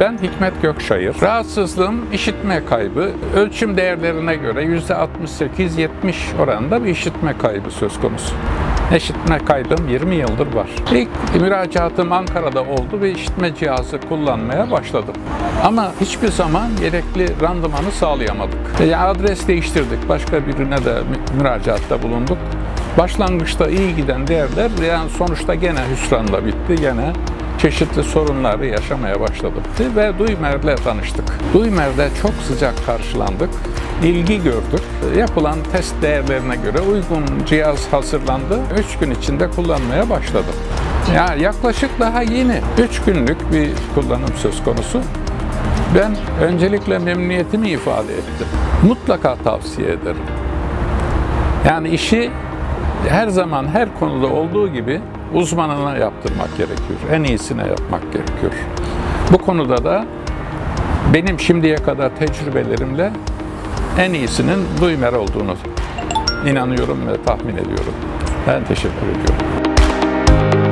Ben Hikmet Gökşayır. Rahatsızlığım işitme kaybı. Ölçüm değerlerine göre %68-70 oranında bir işitme kaybı söz konusu. İşitme kaybım 20 yıldır var. İlk müracaatım Ankara'da oldu ve işitme cihazı kullanmaya başladım. Ama hiçbir zaman gerekli randımanı sağlayamadık. E, adres değiştirdik. Başka birine de mü- müracaatta bulunduk. Başlangıçta iyi giden değerler yani sonuçta gene hüsranla bitti. Gene çeşitli sorunları yaşamaya başladık ve Duymer'le tanıştık. Duymer'de çok sıcak karşılandık, ilgi gördük. Yapılan test değerlerine göre uygun cihaz hazırlandı. 3 gün içinde kullanmaya başladım. Ya yaklaşık daha yeni 3 günlük bir kullanım söz konusu. Ben öncelikle memnuniyetimi ifade ettim. Mutlaka tavsiye ederim. Yani işi her zaman her konuda olduğu gibi uzmanına yaptırmak gerekiyor. En iyisine yapmak gerekiyor. Bu konuda da benim şimdiye kadar tecrübelerimle en iyisinin Duymer olduğunu inanıyorum ve tahmin ediyorum. Ben teşekkür ediyorum.